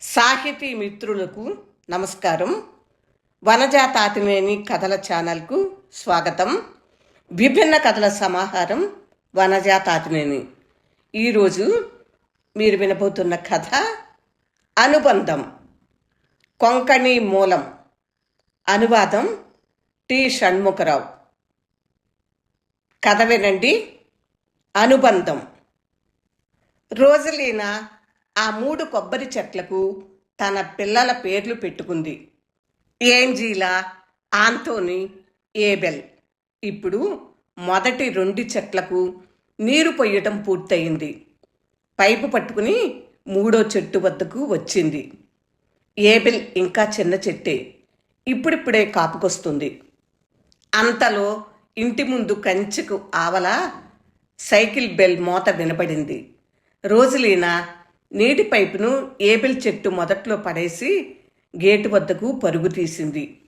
సాహితీ మిత్రులకు నమస్కారం. వనజా తాతినేని కథల ఛానల్కు స్వాగతం. విభిన్న కథల సమాహారం వనజా తాతినేని ఈరోజు మీరు వినబోతున్న కథ అనుబంధం కొంకణి మూలం అనువాదం టి షణ్ముఖరావు. కథ వినండి. అనుబంధం. రోజులీనా ఆ మూడు కొబ్బరి చెట్లకు తన పిల్లల పేర్లు పెట్టుకుంది. Angela Anthony Abel. ఇప్పుడు మొదటి రెండు చెట్లకు నీరు పొయ్యటం పూర్తయింది. పైపు పట్టుకుని మూడో చెట్టు వద్దకు వచ్చింది. ఏబెల్ ఇంకా చిన్న చెట్టే. ఇప్పుడిప్పుడే కాపుకొస్తుంది. అంతలో ఇంటి ముందు కంచెకు ఆవల సైకిల్ బెల్ మోత వినపడింది. రోజులీనా నీటి పైపును ఏబిల్ చెట్టు మొదట్లో పడేసి గేటు వద్దకు పరుగు తీసింది.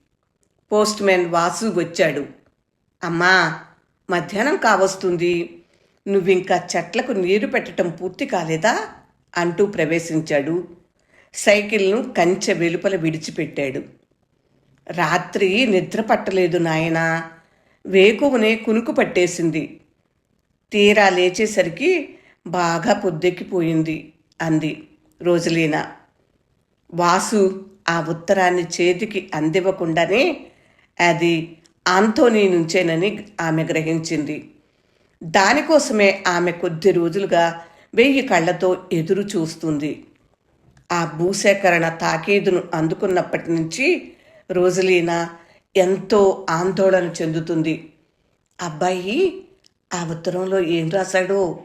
పోస్ట్ మ్యాన్ వాసు వచ్చాడు. అమ్మా మధ్యాహ్నం కావస్తుంది. నువ్వింకా చెట్లకు నీరు పెట్టడం పూర్తి కాలేదా? అంటూ ప్రవేశించాడు. సైకిల్ను కంచె వెలుపల విడిచిపెట్టాడు. రాత్రి నిద్ర పట్టలేదు నాయనా. వేకువనే కునుకు పట్టేసింది. తీరా లేచేసరికి బాగా పొద్దెక్కిపోయింది. అంది రోజులీనా. వాసు ఆ ఉత్తరాన్ని చేతికి అందివ్వకుండానే అది ఆంతోనీ నుంచేనని ఆమె గ్రహించింది. దానికోసమే ఆమె కొద్ది రోజులుగా వెయ్యి కళ్ళతో ఎదురు చూస్తుంది. ఆ భూసేకరణ తాకీదును అందుకున్నప్పటి నుంచి రోజులీనా ఎంతో ఆందోళన చెందుతుంది. అబ్బాయి ఆ ఉత్తరంలో ఏం రాశాడో?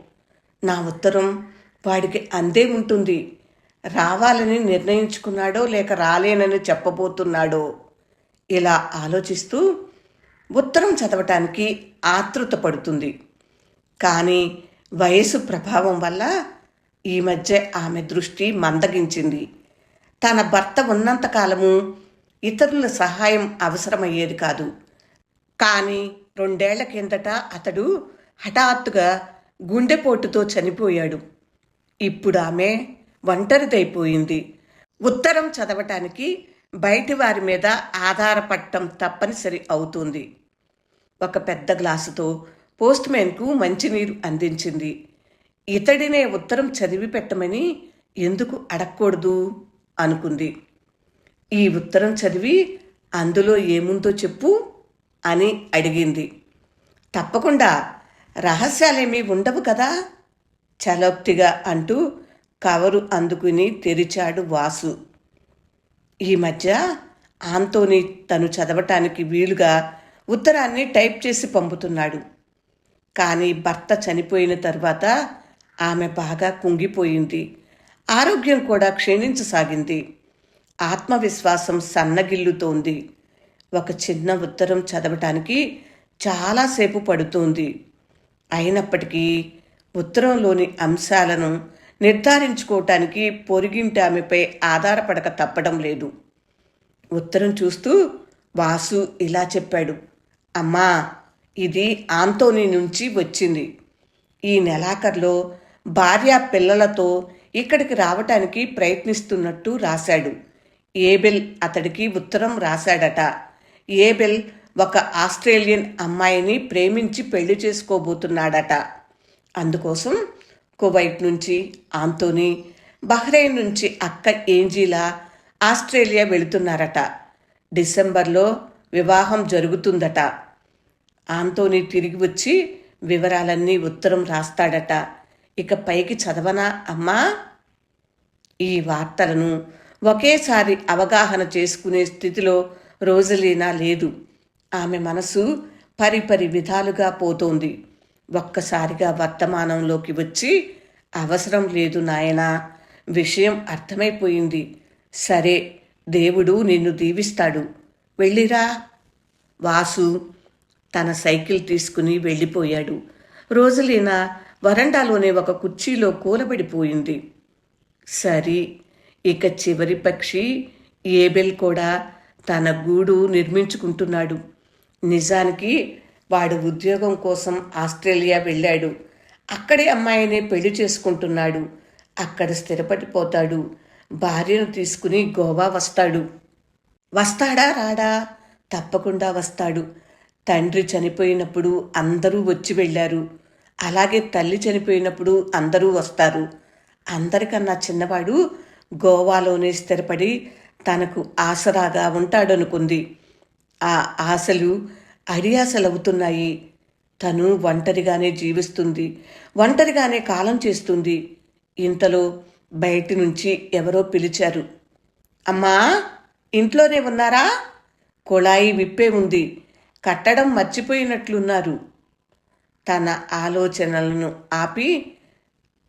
నా ఉత్తరం వాడికి అందే ఉంటుంది. రావాలని నిర్ణయించుకున్నాడో లేక రాలేనని చెప్పబోతున్నాడో? ఇలా ఆలోచిస్తూ ఉత్తరం చదవటానికి ఆతృత పడుతుంది. కానీ వయసు ప్రభావం వల్ల ఈ మధ్య ఆమె దృష్టి మందగించింది. తన భర్త ఉన్నంతకాలము ఇతరుల సహాయం అవసరమయ్యేది కాదు. కానీ రెండేళ్ళ కిందట అతడు హఠాత్తుగా గుండెపోటుతో చనిపోయాడు. ఇప్పుడు ఆమె ఒంటరిదైపోయింది. ఉత్తరం చదవటానికి బయటి వారి మీద ఆధారపడటం తప్పనిసరి అవుతుంది. ఒక పెద్ద గ్లాసుతో పోస్ట్మెన్కు మంచినీరు అందించింది. ఇతడినే ఉత్తరం చదివి పెట్టమని ఎందుకు అడగకూడదు అనుకుంది. ఈ ఉత్తరం చదివి అందులో ఏముందో చెప్పు అని అడిగింది. తప్పకుండా రహస్యాలేమీ ఉండవు కదా? చలోక్తిగా అంటూ కవరు అందుకుని తెరిచాడు వాసు. ఈ మధ్య ఆంతోని తను చదవటానికి వీలుగా ఉత్తరాన్ని టైప్ చేసి పంపుతున్నాడు. కానీ భర్త చనిపోయిన తర్వాత ఆమె బాగా కుంగిపోయింది. ఆరోగ్యం కూడా క్షీణించసాగింది. ఆత్మవిశ్వాసం సన్నగిల్లుతోంది. ఒక చిన్న ఉత్తరం చదవటానికి చాలాసేపు పడుతోంది. అయినప్పటికీ ఉత్తరంలోని అంశాలను నిర్ధారించుకోవటానికి పొరిగింటి ఆమెపై ఆధారపడక తప్పడం లేదు. ఉత్తరం చూస్తూ వాసు ఇలా చెప్పాడు. అమ్మా ఇది ఆంతోని నుంచి వచ్చింది. ఈ నెలాఖరులో భార్య పిల్లలతో ఇక్కడికి రావటానికి ప్రయత్నిస్తున్నట్టు రాశాడు. ఏబెల్ అతడికి ఉత్తరం రాశాడట. ఏబెల్ ఒక ఆస్ట్రేలియన్ అమ్మాయిని ప్రేమించి పెళ్ళి చేసుకోబోతున్నాడట. అందుకోసం కువైట్ నుంచి ఆంతోని బహ్రెయిన్ నుంచి అక్క ఏంజీలా ఆస్ట్రేలియా వెళుతున్నారట. డిసెంబర్లో వివాహం జరుగుతుందట. ఆంతోని తిరిగి వచ్చి వివరాలన్నీ ఉత్తరం రాస్తాడట. ఇక పైకి చదవనా అమ్మా? ఈ వార్తలను ఒకేసారి అవగాహన చేసుకునే స్థితిలో రోజలీనా లేదు. ఆమె మనసు పరిపరి విధాలుగా పోతోంది. ఒక్కసారిగా వర్తమానంలోకి వచ్చి అవసరం లేదు నాయనా విషయం అర్థమైపోయింది. సరే దేవుడు నిన్ను దీవిస్తాడు. వెళ్ళిరా. వాసు తన సైకిల్ తీసుకుని వెళ్ళిపోయాడు. రోజులీన వరండాలోనే ఒక కుర్చీలో కూలబడిపోయింది. సరి ఇక చివరి పక్షి ఏబెల్ కూడా తన గూడు నిర్మించుకుంటున్నాడు. నిజానికి వాడు ఉద్యోగం కోసం ఆస్ట్రేలియా వెళ్ళాడు. అక్కడే అమ్మాయినే పెళ్ళి చేసుకుంటున్నాడు. అక్కడ స్థిరపడిపోతాడు. భార్యను తీసుకుని గోవా వస్తాడు. వస్తాడా రాడా? తప్పకుండా వస్తాడు. తండ్రి చనిపోయినప్పుడు అందరూ వచ్చి వెళ్ళారు. అలాగే తల్లి చనిపోయినప్పుడు అందరూ వస్తారు. అందరికన్నా చిన్నవాడు గోవాలోనే స్థిరపడి తనకు ఆసరాగా ఉంటాడనుకుంది. ఆ ఆశలు అడియాసలవుతున్నాయి తను ఒంటరిగానే జీవిస్తుంది. ఒంటరిగానే కాలం చేస్తుంది. ఇంతలో బయటి నుంచి ఎవరో పిలిచారు. అమ్మా ఇంట్లోనే ఉన్నారా? కుళాయి విప్పే ఉంది. కట్టడం మర్చిపోయినట్లున్నారు. తన ఆలోచనలను ఆపి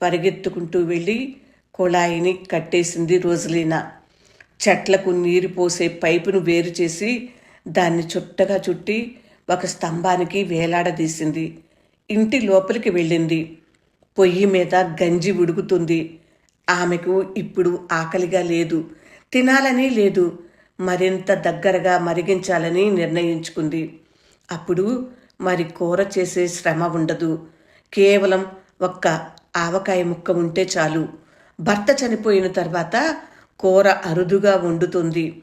పరిగెత్తుకుంటూ వెళ్ళి కుళాయిని కట్టేసింది రోజులీనా. చెట్లకు నీరు పోసే పైపును వేరు చేసి దాన్ని చుట్టగా చుట్టి ఒక స్తంభానికి వేలాడదీసింది. ఇంటి లోపలికి వెళ్ళింది. పొయ్యి మీద గంజి ఉడుకుతుంది. ఆమెకు ఇప్పుడు ఆకలిగా లేదు. తినాలని లేదు. మరింత దగ్గరగా మరిగించాలని నిర్ణయించుకుంది. అప్పుడు మరి కూర చేసే శ్రమ ఉండదు. కేవలం ఒక్క ఆవకాయ ముక్క ఉంటే చాలు. భర్త చనిపోయిన తర్వాత కూర అరుదుగా వండుతుంది.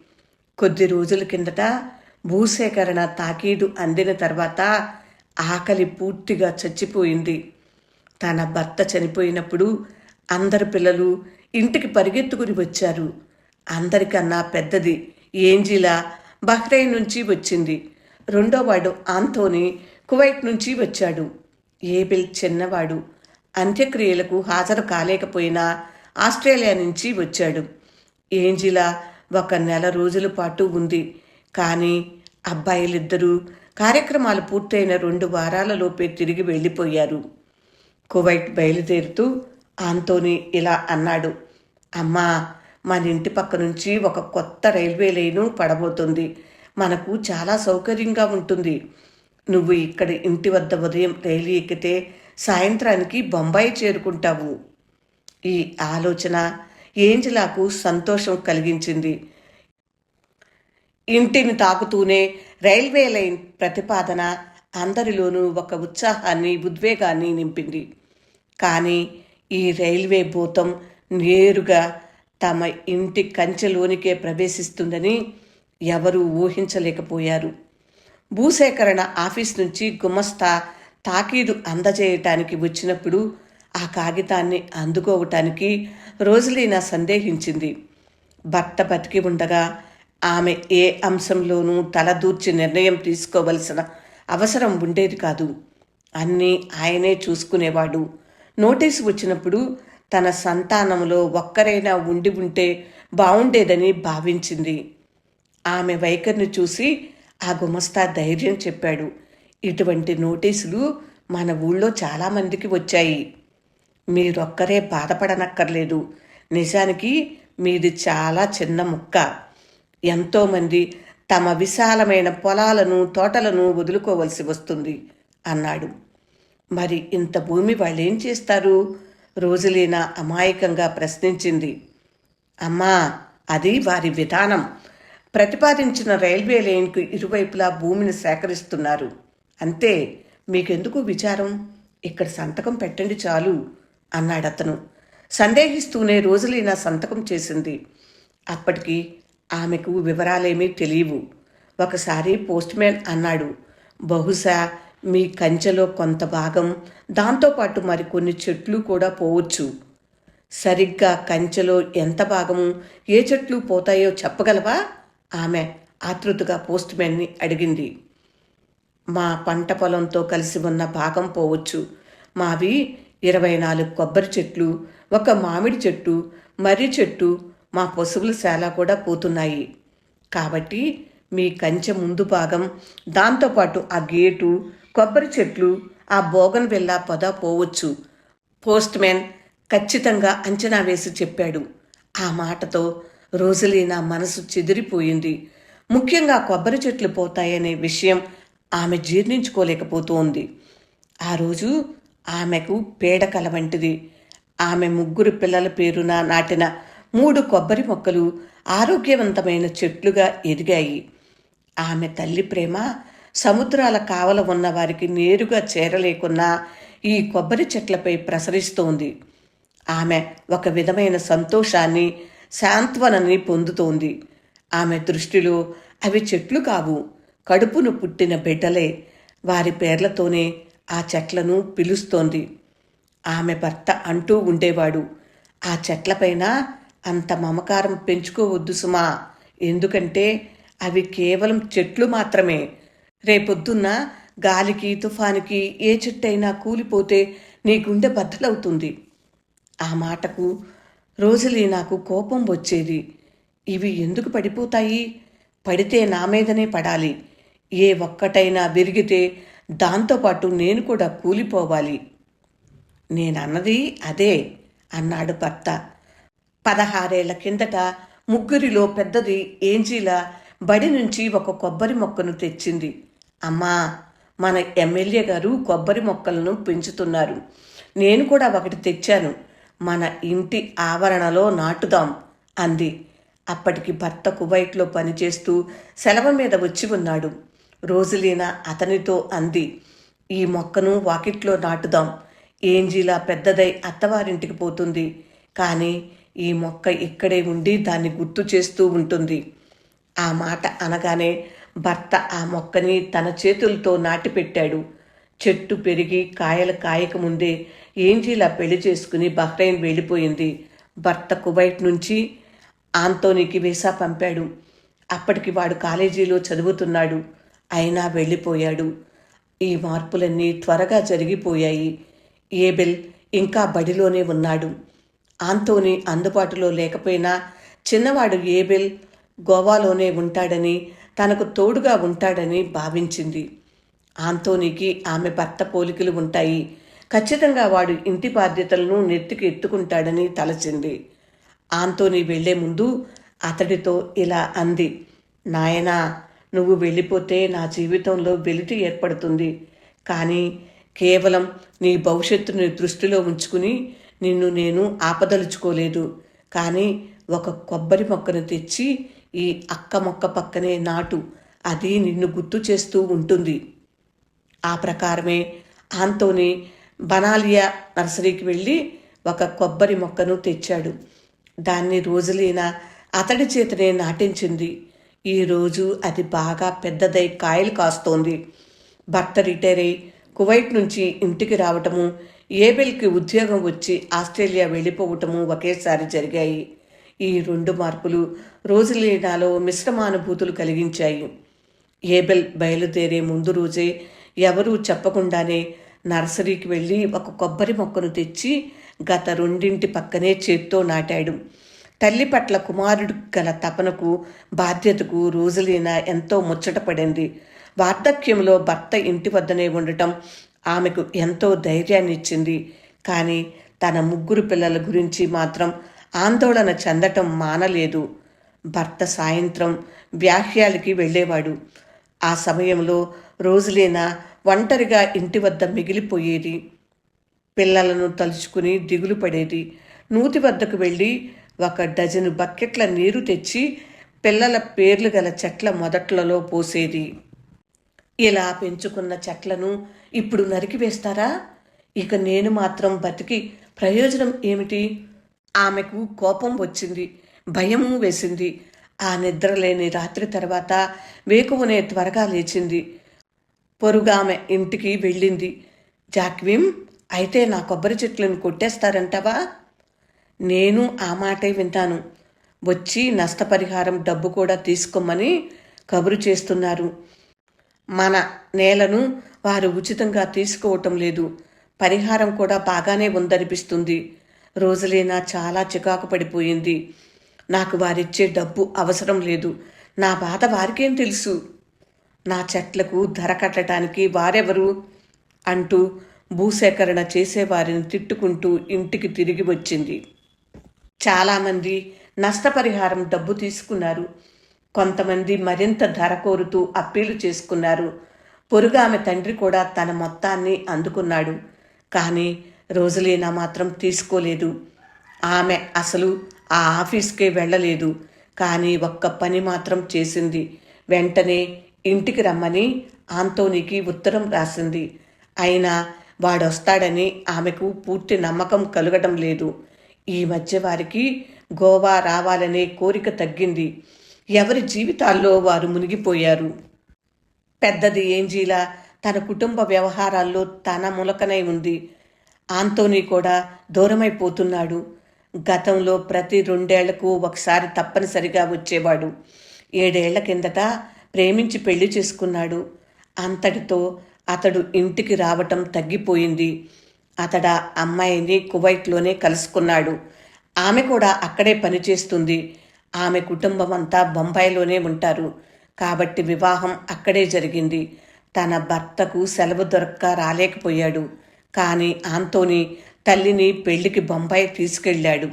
కొద్ది రోజుల కిందట భూసేకరణ తాకీదు అందిన తర్వాత ఆకలి పూర్తిగా చచ్చిపోయింది. తన భర్త చనిపోయినప్పుడు అందరు పిల్లలు ఇంటికి పరిగెత్తుకుని వచ్చారు. అందరికన్నా పెద్దది ఏంజిలా బహ్రెయిన్ నుంచి వచ్చింది. రెండోవాడు ఆంతోని కువైట్ నుంచి వచ్చాడు. ఏబిల్ చిన్నవాడు అంత్యక్రియలకు హాజరు కాలేకపోయినా ఆస్ట్రేలియా నుంచి వచ్చాడు. ఏంజిలా ఒక నెల రోజుల పాటు ఉంది. కానీ అబ్బాయిలిద్దరూ కార్యక్రమాలు పూర్తయిన రెండు వారాలలోపే తిరిగి వెళ్ళిపోయారు. కువైట్ బయలుదేరుతూ ఆంతోని ఇలా అన్నాడు అమ్మా మన ఇంటి పక్క నుంచి ఒక కొత్త రైల్వే లైను పడబోతుంది. మనకు చాలా సౌకర్యంగా ఉంటుంది. నువ్వు ఇక్కడ ఇంటి వద్ద ఉదయం రైలు ఎక్కితే సాయంత్రానికి బొంబాయి చేరుకుంటావు. ఈ ఆలోచన ఏంజలాకు సంతోషం కలిగించింది. ఇంటిని తాకుతూనే రైల్వే లైన్ ప్రతిపాదన అందరిలోనూ ఒక ఉత్సాహాన్ని ఉద్వేగాన్ని నింపింది. కానీ ఈ రైల్వే భూతం నేరుగా తమ ఇంటి కంచెలోనికే ప్రవేశిస్తుందని ఎవరూ ఊహించలేకపోయారు. భూసేకరణ ఆఫీస్ నుంచి గుమస్తా తాకీదు అందజేయటానికి వచ్చినప్పుడు ఆ కాగితాన్ని అందుకోవటానికి రోజులీనా సందేహించింది. భర్త బతికి ఉండగా ఆమె ఏ అంశంలోనూ తలదూర్చి నిర్ణయం తీసుకోవలసిన అవసరం ఉండేది కాదు. అన్నీ ఆయనే చూసుకునేవాడు. నోటీసు వచ్చినప్పుడు తన సంతానంలో ఒక్కరైనా ఉండి ఉంటే బాగుండేదని భావించింది. ఆమె వైఖరిని చూసి ఆ గుమస్తా ధైర్యం చెప్పాడు. ఇటువంటి నోటీసులు మన ఊళ్ళో చాలామందికి వచ్చాయి. మీరొక్కరే బాధపడనక్కర్లేదు. నిజానికి మీది చాలా చిన్న ముక్క. ఎంతోమంది తమ విశాలమైన పొలాలను తోటలను వదులుకోవలసి వస్తుంది అన్నాడు. మరి ఇంత భూమి వాళ్ళేం చేస్తారు? రోజులీనా అమాయకంగా ప్రశ్నించింది. అమ్మా అది వారి విధానం. ప్రతిపాదించిన రైల్వే లైన్కు ఇరువైపులా భూమిని సేకరిస్తున్నారు. అంతే మీకెందుకు విచారం? ఇక్కడ సంతకం పెట్టండి చాలు అన్నాడతను. సందేహిస్తూనే రోజులీనా సంతకం చేసింది. అప్పటికి ఆమెకు వివరాలేమీ తెలియవు. ఒకసారి పోస్ట్మ్యాన్ అన్నాడు బహుశా మీ కంచెలో కొంత భాగం దాంతోపాటు మరికొన్ని చెట్లు కూడా పోవచ్చు. సరిగ్గా కంచెలో ఎంత భాగము ఏ చెట్లు పోతాయో చెప్పగలవా? ఆమె ఆతృతగా పోస్ట్మ్యాన్ని అడిగింది. మా పంట పొలంతో కలిసి ఉన్న భాగం పోవచ్చు. మావి ఇరవై నాలుగు కొబ్బరి చెట్లు ఒక మామిడి చెట్టు మర్రి చెట్టు మా పశువుల శాల కూడా పోతున్నాయి. కాబట్టి మీ కంచె ముందు భాగం దాంతోపాటు ఆ గేటు కొబ్బరి చెట్లు ఆ బోగన్ వెళ్ళా పొద పోవచ్చు. పోస్ట్ మ్యాన్ ఖచ్చితంగా అంచనా వేసి చెప్పాడు. ఆ మాటతో రోజులీనా మనసు చెదిరిపోయింది. ముఖ్యంగా కొబ్బరి చెట్లు పోతాయనే విషయం ఆమె జీర్ణించుకోలేకపోతోంది. ఆ రోజు ఆమెకు పేడకల వంటిది. ఆమె ముగ్గురు పిల్లల పేరున నాటిన మూడు కొబ్బరి మొక్కలు ఆరోగ్యవంతమైన చెట్లుగా ఎదిగాయి. ఆమె తల్లి ప్రేమ సముద్రాల కావల ఉన్న వారికి నేరుగా చేరలేకున్నా ఈ కొబ్బరి చెట్లపై ప్రసరిస్తోంది. ఆమె ఒక విధమైన సంతోషాన్ని శాంత్వనని పొందుతోంది. ఆమె దృష్టిలో అవి చెట్లు కావు. కడుపును పుట్టిన బిడ్డలే వారి పేర్లతోనే ఆ చెట్లను పిలుస్తోంది. ఆమె భర్త అంటూ ఉండేవాడు ఆ చెట్లపైన అంత మమకారం పెంచుకోవద్దు సుమా. ఎందుకంటే అవి కేవలం చెట్లు మాత్రమే. రేపొద్దున్న గాలికి తుఫానికి ఏ చెట్టైనా కూలిపోతే నీ గుండె బద్దలవుతుంది. ఆ మాటకు రోజులీ నాకు కోపం వచ్చేది. ఇవి ఎందుకు పడిపోతాయి? పడితే నా మీదనే పడాలి. ఏ ఒక్కటైనా విరిగితే దాంతోపాటు నేను కూడా కూలిపోవాలి. నేనన్నది అదే అన్నాడు భర్త. పదహారేళ్ళ కిందట ముగ్గురిలో పెద్దది ఏంజీలా బడి నుంచి ఒక కొబ్బరి మొక్కను తెచ్చింది. అమ్మా మన ఎమ్మెల్యే గారు కొబ్బరి మొక్కలను పెంచుతున్నారు. నేను కూడా ఒకటి తెచ్చాను. మన ఇంటి ఆవరణలో నాటుదాం అంది. అప్పటికి భర్త కువైట్లో పనిచేస్తూ సెలవు మీద వచ్చి ఉన్నాడు. రోజులీనా అతనితో అంది. ఈ మొక్కను వాకిట్లో నాటుదాం. ఏంజీలా పెద్దదై అత్తవారింటికి పోతుంది. కానీ ఈ మొక్క ఇక్కడే ఉండి దాన్ని గుర్తు చేస్తూ ఉంటుంది. ఆ మాట అనగానే భర్త ఆ మొక్కని తన చేతులతో నాటిపెట్టాడు. చెట్టు పెరిగి కాయలు కాయకముందే ఏంజీలా పెళ్ళి చేసుకుని బహ్రైన్ వెళ్ళిపోయింది. భర్త కువైట్ నుంచి ఆంతోనికి వీసా పంపాడు. అప్పటికి వాడు కాలేజీలో చదువుతున్నాడు. అయినా వెళ్ళిపోయాడు. ఈ మార్పులన్నీ త్వరగా జరిగిపోయాయి. ఏబెల్ ఇంకా బడిలోనే ఉన్నాడు. ఆంతోని అందుబాటులో లేకపోయినా చిన్నవాడు ఏబెల్ గోవాలోనే ఉంటాడని తనకు తోడుగా ఉంటాడని భావించింది. ఆంతోనికి ఆమె భర్త పోలికలు ఉంటాయి. ఖచ్చితంగా వాడు ఇంటి బాధ్యతలను నెత్తికి ఎత్తుకుంటాడని తలచింది. ఆంతోని వెళ్ళే ముందు అతడితో ఇలా అంది నాయనా నువ్వు వెళ్ళిపోతే నా జీవితంలో వెలితి ఏర్పడుతుంది. కానీ కేవలం నీ భవిష్యత్తుని దృష్టిలో ఉంచుకుని నిన్ను నేను ఆపదలుచుకోలేదు. కానీ ఒక కొబ్బరి మొక్కను తెచ్చి ఈ అక్క మొక్క పక్కనే నాటు. అది నిన్ను గుర్తు చేస్తూ ఉంటుంది. ఆ ప్రకారమే ఆంతోని బనాలియా నర్సరీకి వెళ్ళి ఒక కొబ్బరి మొక్కను తెచ్చాడు. దాన్ని రోజులీనా అతడి చేతనే నాటించింది. ఈరోజు అది బాగా పెద్దదై కాయలు కాస్తోంది. భర్త రిటైర్ అయి కువైట్ నుంచి ఇంటికి రావటము ఏబెల్కి ఉద్యోగం వచ్చి ఆస్ట్రేలియా వెళ్ళిపోవటము ఒకేసారి జరిగాయి. ఈ రెండు మార్పులు రోజులీనాలో మిశ్రమానుభూతులు కలిగించాయి. ఏబెల్ బయలుదేరే ముందు రోజే ఎవరూ చెప్పకుండానే నర్సరీకి వెళ్ళి ఒక కొబ్బరి మొక్కను తెచ్చి గత రెండింటి పక్కనే చేత్తో నాటాడు. తల్లి పట్ల కుమారుడు గల తపనకు బాధ్యతకు రోజులీన ఎంతో ముచ్చటపడింది. వార్ధక్యంలో భర్త ఇంటి వద్దనే ఉండటం ఆమెకు ఎంతో ధైర్యాన్ని ఇచ్చింది కానీ తన ముగ్గురు పిల్లల గురించి మాత్రం ఆందోళన చెందటం మానలేదు. భర్త సాయంత్రం వ్యాహ్యాలకి వెళ్ళేవాడు. ఆ సమయంలో రోజులేనా ఒంటరిగా ఇంటి వద్ద మిగిలిపోయేది. పిల్లలను తలుచుకుని దిగులు పడేది. నూతి వద్దకు వెళ్ళి ఒక డజను బకెట్ల నీరు తెచ్చి పిల్లల పేర్లు గల చెట్ల మొదట్లలో పోసేది. ఇలా పెంచుకున్న చెట్లను ఇప్పుడు నరికివేస్తారా ఇక నేను మాత్రం బతికి ప్రయోజనం ఏమిటి? ఆమెకు కోపం వచ్చింది భయము వేసింది. ఆ నిద్రలేని రాత్రి తర్వాత వేకువనే త్వరగా లేచింది. పొరుగామె ఇంటికి వెళ్ళింది. జాక్విమ్ అయితే నా కొబ్బరి చెట్లను కొట్టేస్తారంటావా? నేను ఆ మాటే వింటాను. వచ్చి నష్టపరిహారం డబ్బు కూడా తీసుకోమని కబురు చేస్తున్నారు. మన నేలను వారు ఉచితంగా తీసుకోవటం లేదు. పరిహారం కూడా బాగానే ఉందనిపిస్తుంది. రోజులేనా చాలా చికాకు పడిపోయింది. నాకు వారిచ్చే డబ్బు అవసరం లేదు. నా బాధ వారికేం తెలుసు? నా చెట్లకు ధర కట్టడానికి వారెవరు? అంటూ భూసేకరణ చేసేవారిని తిట్టుకుంటూ ఇంటికి తిరిగి వచ్చింది. చాలామంది నష్టపరిహారం డబ్బు తీసుకున్నారు. కొంతమంది మరింత ధర కోరుతూ అప్పీలు చేసుకున్నారు. పొరుగు ఆమె తండ్రి కూడా తన మొత్తాన్ని అందుకున్నాడు. కానీ రోజులీనా మాత్రం తీసుకోలేదు. ఆమె అసలు ఆ ఆఫీస్కే వెళ్ళలేదు. కానీ ఒక్క పని మాత్రం చేసింది. వెంటనే ఇంటికి రమ్మని ఆంతోనికి ఉత్తరం రాసింది. అయినా వాడొస్తాడని ఆమెకు పూర్తి నమ్మకం కలగడం లేదు. ఈ మధ్య వారికి గోవా రావాలనే కోరిక తగ్గింది. ఎవరి జీవితాల్లో వారు మునిగిపోయారు? పెద్దది ఏంజీలా తన కుటుంబ వ్యవహారాల్లో తన ములకనై ఉంది. ఆంతోనీ కూడా దూరమైపోతున్నాడు గతంలో ప్రతి రెండేళ్ళకు ఒకసారి తప్పనిసరిగా వచ్చేవాడు. ఏడేళ్ళ కిందట ప్రేమించి పెళ్ళి చేసుకున్నాడు. అంతటితో అతడు ఇంటికి రావటం తగ్గిపోయింది. అతడ అమ్మాయిని కువైట్లోనే కలుసుకున్నాడు. ఆమె కూడా అక్కడే పనిచేస్తుంది. ఆమె కుటుంబం అంతా బొంబాయిలోనే ఉంటారు. కాబట్టి వివాహం అక్కడే జరిగింది. తన భర్తకు సెలవు దొరక్క రాలేకపోయాడు. కానీ ఆంతోని తల్లిని పెళ్ళికి బొంబాయి తీసుకెళ్ళాడు.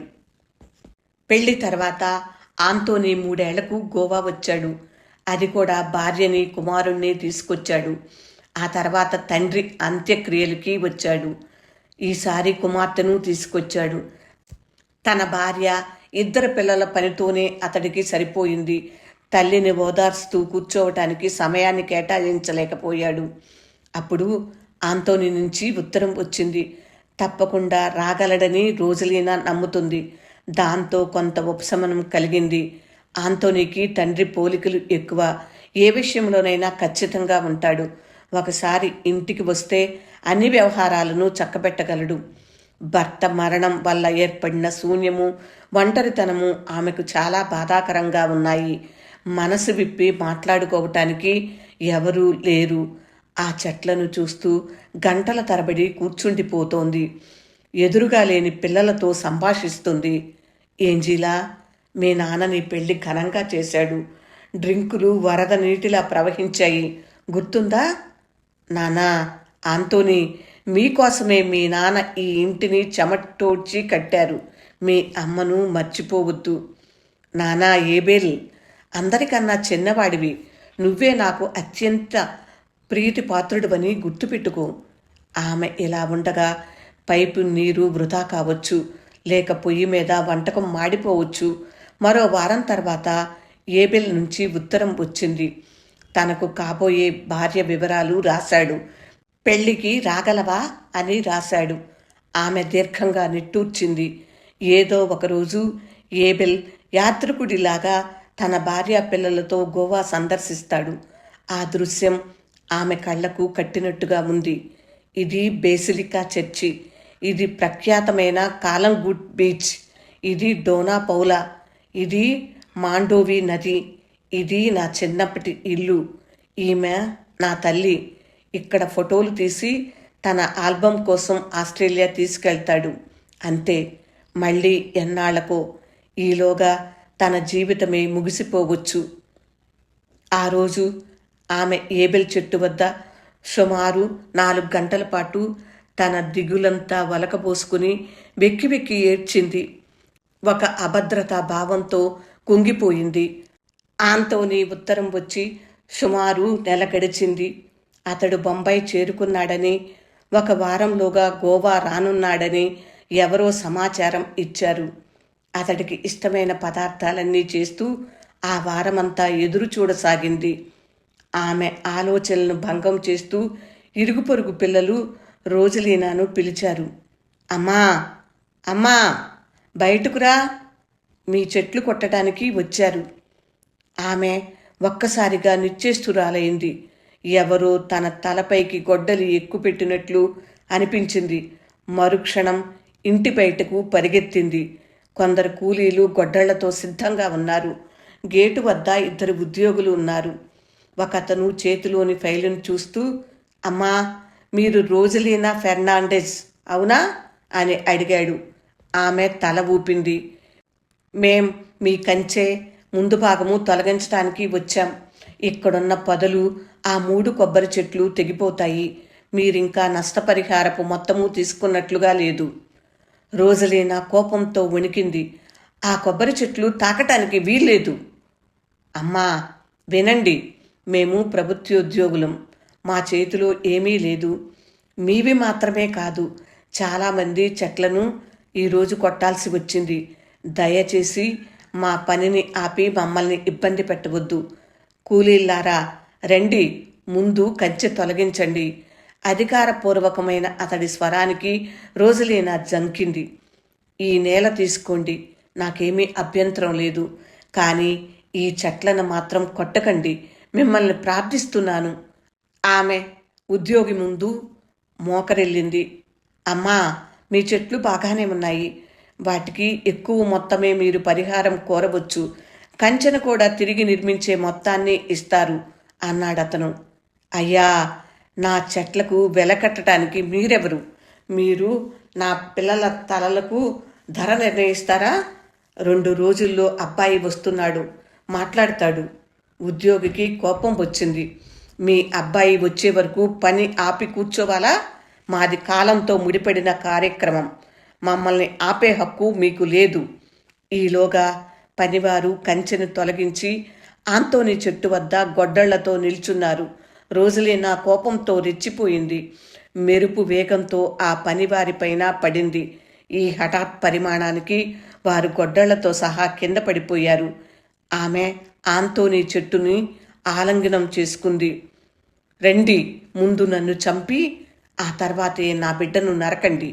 పెళ్ళి తర్వాత ఆంతోని మూడేళ్ళకు గోవా వచ్చాడు. అది కూడా భార్యని కుమారుణ్ణి తీసుకొచ్చాడు. ఆ తర్వాత తండ్రి అంత్యక్రియలకి వచ్చాడు. ఈసారి కుమార్తెను తీసుకొచ్చాడు. తన భార్య ఇద్దరు పిల్లల పనితోనే అతడికి సరిపోయింది. తల్లిని ఓదార్స్తూ కూర్చోవటానికి సమయాన్ని కేటాయించలేకపోయాడు. అప్పుడు ఆంతోని నుంచి ఉత్తరం వచ్చింది. తప్పకుండా రాగలడని రోజులీనా నమ్ముతుంది. దాంతో కొంత ఉపశమనం కలిగింది. ఆంతోనీకి తండ్రి పోలికలు ఎక్కువ. ఏ విషయంలోనైనా ఖచ్చితంగా ఉంటాడు. ఒకసారి ఇంటికి వస్తే అన్ని వ్యవహారాలను చక్కబెట్టగలడు. భర్త మరణం వల్ల ఏర్పడిన శూన్యము ఒంటరితనము ఆమెకు చాలా బాధాకరంగా ఉన్నాయి. మనసు విప్పి మాట్లాడుకోవటానికి ఎవరూ లేరు. ఆ చెట్లను చూస్తూ గంటల తరబడి కూర్చుండిపోతోంది. ఎదురుగా లేని పిల్లలతో సంభాషిస్తుంది. ఏంజీలా మీ నాన్న నీ పెళ్ళి ఘనంగా చేశాడు. డ్రింకులు వరద నీటిలా ప్రవహించాయి. గుర్తుందా? నానా ఆంతోని మీకోసమే మీ నాన్న ఈ ఇంటిని చెమటోడ్చి కట్టారు. మీ అమ్మను మర్చిపోవద్దు. నానా ఏబేల్ అందరికన్నా చిన్నవాడివి. నువ్వే నాకు అత్యంత ప్రీతి పాత్రుడివని గుర్తుపెట్టుకో. ఆమె ఇలా ఉండగా పైపు నీరు వృధా కావచ్చు లేక పొయ్యి మీద వంటకం మాడిపోవచ్చు. మరో వారం తర్వాత ఏబెల్ నుంచి ఉత్తరం వచ్చింది. తనకు కాబోయే భార్య వివరాలు రాశాడు. పెళ్ళికి రాగలవా అని రాశాడు. ఆమె దీర్ఘంగా నిట్టూర్చింది. ఏదో ఒకరోజు ఏబెల్ యాత్రికుడిలాగా తన భార్య పిల్లలతో గోవా సందర్శిస్తాడు. ఆ దృశ్యం ఆమె కళ్ళకు కట్టినట్టుగా ఉంది. ఇది బేసిలికా చర్చి. ఇది ప్రఖ్యాతమైన కాలంగుడ్ బీచ్. ఇది డోనా పౌలా. ఇది మాండోవి నది. ఇది నా చిన్నప్పటి ఇల్లు. ఈమె నా తల్లి. ఇక్కడ ఫోటోలు తీసి తన ఆల్బమ్ కోసం ఆస్ట్రేలియా తీసుకెళ్తాడు. అంతే మళ్ళీ ఎన్నాళ్ళకో ఈలోగా తన జీవితమే ముగిసిపోవచ్చు. ఆ రోజు ఆమె ఏబెల్ చెట్టు వద్ద సుమారు నాలుగు గంటల పాటు తన దిగులంతా వలకబోసుకుని వెక్కి వెక్కి ఏడ్చింది. ఒక అభద్రతా భావంతో కుంగిపోయింది. ఆంతోని ఉత్తరం వచ్చి సుమారు నెల గడిచింది. అతడు బొంబాయి చేరుకున్నాడని ఒక వారంలోగా గోవా రానున్నాడని ఎవరో సమాచారం ఇచ్చారు. అతడికి ఇష్టమైన పదార్థాలన్నీ చేస్తూ ఆ వారమంతా ఎదురు చూడసాగింది. ఆమె ఆలోచనలను భంగం చేస్తూ ఇరుగు పొరుగు పిల్లలు రోజులీనాను పిలిచారు. అమ్మా! అమ్మా! బయటకురా! మీ చెట్లు కొట్టడానికి వచ్చారు. ఆమె ఒక్కసారిగా నిశ్చేస్తురాలైంది ఎవరో తన తలపైకి గొడ్డలి ఎక్కుపెట్టినట్లు అనిపించింది. మరుక్షణం ఇంటి బయటకు పరిగెత్తింది. కొందరు కూలీలు గొడ్డళ్ళతో సిద్ధంగా ఉన్నారు. గేటు వద్ద ఇద్దరు ఉద్యోగులు ఉన్నారు. ఒకతను చేతిలోని ఫైలును చూస్తూ అమ్మా మీరు రోజులీనా ఫెర్నాండెస్? అవునా? అని అడిగాడు. ఆమె తల ఊపింది. మేం మీ కంచె ముందు భాగము తొలగించడానికి వచ్చాం. ఇక్కడున్న పొదలు ఆ మూడు కొబ్బరి చెట్లు తెగిపోతాయి. మీరింకా నష్టపరిహారపు మొత్తము తీసుకున్నట్లుగా లేదు. రోజలేనా కోపంతో వణికింది. ఆ కొబ్బరి చెట్లు తాకటానికి వీల్లేదు. అమ్మా వినండి. మేము ప్రభుత్వోద్యోగులం. మా చేతిలో ఏమీ లేదు. మీవి మాత్రమే కాదు చాలామంది చెట్లను ఈరోజు కొట్టాల్సి వచ్చింది. దయచేసి మా పనిని ఆపి మమ్మల్ని ఇబ్బంది పెట్టవద్దు. కూలీల్లారా రండి ముందు కంచె తొలగించండి. అధికారపూర్వకమైన అతడి స్వరానికి రోజులేనా జంకింది. ఈ నేల తీసుకోండి నాకేమీ అభ్యంతరం లేదు. కానీ ఈ చెట్లను మాత్రం కొట్టకండి మిమ్మల్ని ప్రార్థిస్తున్నాను. ఆమె ఉద్యోగి ముందు మోకరిల్లింది. అమ్మా మీ చెట్లు బాగానే ఉన్నాయి. వాటికి ఎక్కువ మొత్తమే మీరు పరిహారం కోరవచ్చు. కంచెను కూడా తిరిగి నిర్మించే మొత్తాన్ని ఇస్తారు. అన్నాడతను. అయ్యా నా చెట్లకు వెల కట్టడానికి మీరెవరు? మీరు నా పిల్లల తలలకు ధర నిర్ణయిస్తారా? రెండు రోజుల్లో అబ్బాయి వస్తున్నాడు మాట్లాడతాడు. ఉద్యోగికి కోపం వచ్చింది. మీ అబ్బాయి వచ్చే వరకు పని ఆపి కూర్చోవాలా? మాది కాలంతో ముడిపడిన కార్యక్రమం. మమ్మల్ని ఆపే హక్కు మీకు లేదు. ఈలోగా పనివారు కంచెను తొలగించి ఆంతోని చెట్టు వద్ద గొడ్డళ్ళతో నిల్చున్నారు. రోజులే నా కోపంతో రెచ్చిపోయింది. మెరుపు వేగంతో ఆ పనివారిపైన పడింది. ఈ హఠాత్ పరిమాణానికి వారు గొడ్డళ్ళతో సహా కింద పడిపోయారు. ఆమె ఆంతోని చెట్టుని ఆలంగనం చేసుకుంది. రండి ముందు నన్ను చంపి ఆ తర్వాతే నా బిడ్డను నరకండి.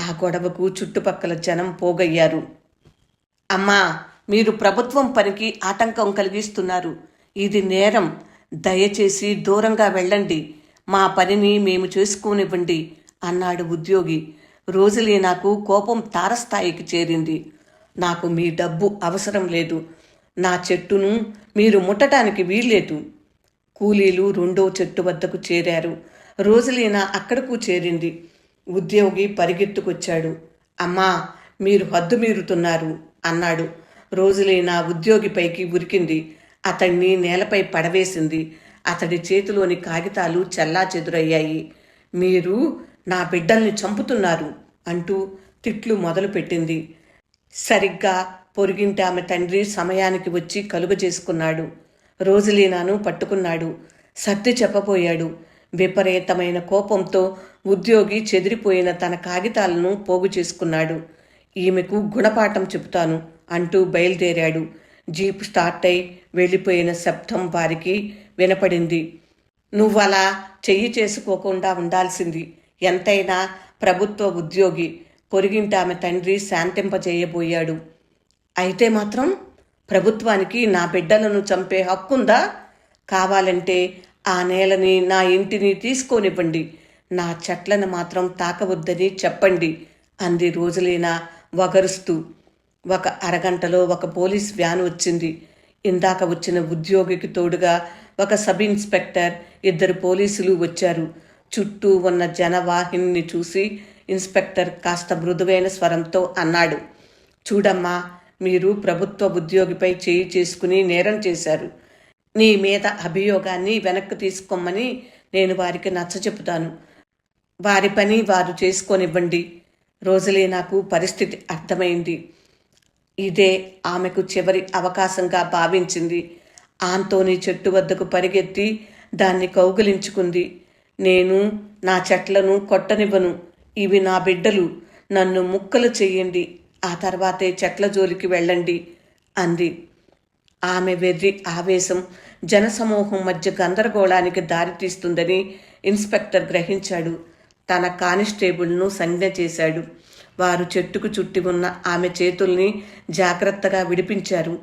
ఆ గొడవకు చుట్టుపక్కల జనం పోగయ్యారు. అమ్మా మీరు ప్రభుత్వం పనికి ఆటంకం కలిగిస్తున్నారు. ఇది నేరం. దయచేసి దూరంగా వెళ్ళండి. మా పనిని మేము చేసుకోనివ్వండి అన్నాడు ఉద్యోగి. రోజులే నాకు కోపం తారస్థాయికి చేరింది. నాకు మీ డబ్బు అవసరం లేదు. నా చెట్టును మీరు ముట్టడానికి వీల్లేదు. కూలీలు రెండో చెట్టు వద్దకు చేరారు. రోజులీనా అక్కడకు చేరింది. ఉద్యోగి పరిగెత్తుకొచ్చాడు. అమ్మా మీరు హద్దు మీరుతున్నారు అన్నాడు. రోజులైన ఉద్యోగిపైకి ఉరికింది. అతన్ని నేలపై పడవేసింది. అతడి చేతిలోని కాగితాలు చల్లా చెదురయ్యాయి మీరు నా బిడ్డల్ని చంపుతున్నారు అంటూ తిట్లు మొదలుపెట్టింది. సరిగ్గా పొరుగింటి ఆమె తండ్రి సమయానికి వచ్చి కలుగ చేసుకున్నాడు. రోజులీనాను పట్టుకున్నాడు. సర్ది చెప్పబోయాడు. విపరీతమైన కోపంతో ఉద్యోగి చెదిరిపోయిన తన కాగితాలను పోగు చేసుకున్నాడు. ఈమెకు గుణపాఠం చెబుతాను అంటూ బయలుదేరాడు. జీప్ స్టార్ట్ అయి వెళ్ళిపోయిన శబ్దం వారికి వినపడింది. నువ్వలా చెయ్యి చేసుకోకుండా ఉండాల్సింది. ఎంతైనా ప్రభుత్వ ఉద్యోగి పొరిగింటి ఆమె తండ్రి శాంతింపజేయబోయాడు. అయితే మాత్రం ప్రభుత్వానికి నా బిడ్డలను చంపే హక్కుందా? కావాలంటే ఆ నేలని నా ఇంటిని తీసుకోనివ్వండి. నా చెట్లను మాత్రం తాకవద్దని చెప్పండి. అంది రోజులేనా వగరుస్తూ ఒక అరగంటలో ఒక పోలీస్ వ్యాన్ వచ్చింది. ఇందాక వచ్చిన ఉద్యోగికి తోడుగా ఒక సబ్ ఇన్స్పెక్టర్ ఇద్దరు పోలీసులు వచ్చారు. చుట్టూ ఉన్న జనవాహిని చూసి ఇన్స్పెక్టర్ కాస్త మృదువైన స్వరంతో అన్నాడు చూడమ్మా మీరు ప్రభుత్వ ఉద్యోగిపై చేయి చేసుకుని నేరం చేశారు. నీ మీద అభియోగాన్ని వెనక్కి తీసుకోమని నేను వారికి నచ్చ చెబుతాను వారి పని వారు చేసుకోనివ్వండి. రోజులే నాకు పరిస్థితి అర్థమైంది. ఇదే ఆమెకు చివరి అవకాశంగా భావించింది. ఆంతోని చెట్టు వద్దకు పరిగెత్తి దాన్ని కౌగిలించుకుంది. నేను నా చెట్లను కొట్టనివ్వను. ఇవి నా బిడ్డలు. నన్ను ముక్కలు చెయ్యండి. ఆ తర్వాతే చెట్ల జోలికి వెళ్ళండి అంది. ఆమె వెర్రి ఆవేశం జనసమూహం మధ్య గందరగోళానికి దారితీస్తుందని ఇన్స్పెక్టర్ గ్రహించాడు. తన కానిస్టేబుల్ను సంజ్ఞ చేశాడు. వారు చెట్టుకు చుట్టి ఉన్న ఆమె చేతుల్ని జాగ్రత్తగా విడిపించారు.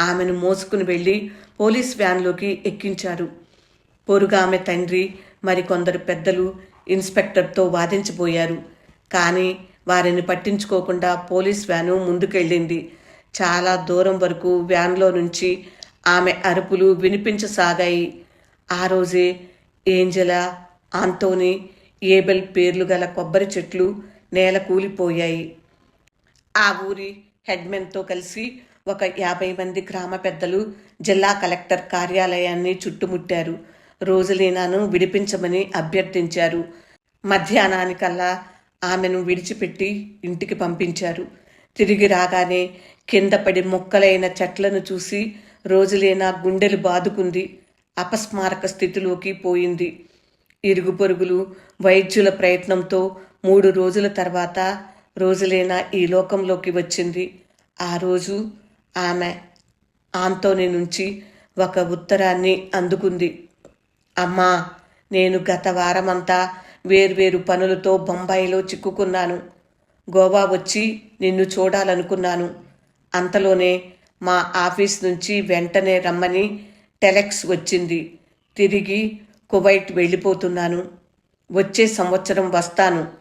ఆమెను మోసుకుని వెళ్ళి పోలీస్ వ్యాన్లోకి ఎక్కించారు. పొరుగా ఆమె తండ్రి మరికొందరు పెద్దలు ఇన్స్పెక్టర్తో వాదించబోయారు కానీ వారిని పట్టించుకోకుండా పోలీస్ వ్యాను ముందుకెళ్ళింది. చాలా దూరం వరకు వ్యాన్లో నుంచి ఆమె అరుపులు వినిపించసాగాయి. ఆ రోజే ఏంజెలా ఆంటోనీ ఏబెల్ పేర్లు గల కొబ్బరి చెట్లు నేల కూలిపోయాయి. ఆ ఊరి హెడ్మెన్తో కలిసి ఒక యాభై మంది గ్రామ పెద్దలు జిల్లా కలెక్టర్ కార్యాలయాన్ని చుట్టుముట్టారు. రోజులీనాను విడిపించమని అభ్యర్థించారు. మధ్యాహ్నానికల్లా ఆమెను విడిచిపెట్టి ఇంటికి పంపించారు. తిరిగి రాగానే కింద పడి మొక్కలైన చెట్లను చూసి రోజులేనా గుండెలు బాదుకుంది. అపస్మారక స్థితిలోకి పోయింది. ఇరుగు పొరుగులు వైద్యుల ప్రయత్నంతో మూడు రోజుల తర్వాత రోజులేనా ఈ లోకంలోకి వచ్చింది. ఆ రోజు ఆమె ఆంతోని నుంచి ఒక ఉత్తరాన్ని అందుకుంది. అమ్మా నేను గత వారమంతా వేర్వేరు పనులతో బొంబాయిలో చిక్కుకున్నాను. గోవా వచ్చి నిన్ను చూడాలనుకున్నాను. అంతలోనే మా ఆఫీస్ నుంచి వెంటనే రమ్మని టెలెక్స్ వచ్చింది. తిరిగి కువైట్ వెళ్ళిపోతున్నాను. వచ్చే సంవత్సరం వస్తాను.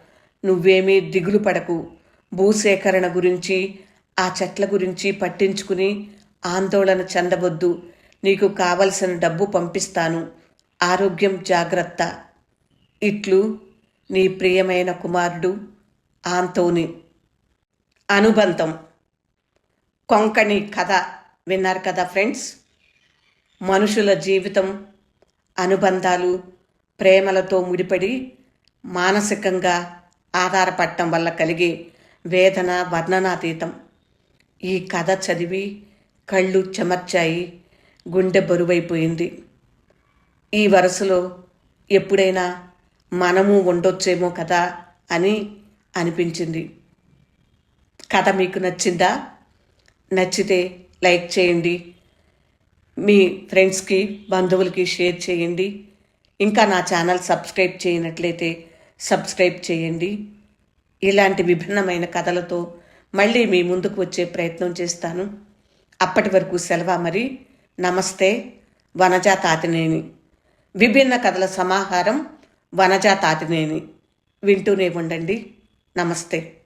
నువ్వేమీ దిగులు పడకు. భూసేకరణ గురించి ఆ చెట్ల గురించి పట్టించుకుని ఆందోళన చెందవద్దు. నీకు కావలసిన డబ్బు పంపిస్తాను. ఆరోగ్యం జాగ్రత్త. ఇట్లు నీ ప్రియమైన కుమారుడు ఆంతోని. అనుబంధం. కొంకణి కథ. విన్నారు కదా ఫ్రెండ్స్? మనుషుల జీవితం అనుబంధాలు ప్రేమలతో ముడిపడి మానసికంగా ఆధారపడటం వల్ల కలిగే వేదన వర్ణనాతీతం. ఈ కథ చదివి కళ్ళు చెమర్చాయి గుండె బరువైపోయింది. ఈ వరుసలో ఎప్పుడైనా మనము ఉండొచ్చేమో కదా అని అనిపించింది. కథ మీకు నచ్చిందా? నచ్చితే లైక్ చేయండి. మీ ఫ్రెండ్స్కి బంధువులకి షేర్ చేయండి. ఇంకా నా ఛానల్ సబ్స్క్రైబ్ చేయనట్లయితే సబ్స్క్రైబ్ చేయండి. ఇలాంటి విభిన్నమైన కథలతో మళ్ళీ మీ ముందుకు వచ్చే ప్రయత్నం చేస్తాను. అప్పటి వరకు సెలవా మరి నమస్తే వనజా తాతినేని. విభిన్న కథల సమాహారం వనజా తాతినేని. వింటూనే ఉండండి. నమస్తే.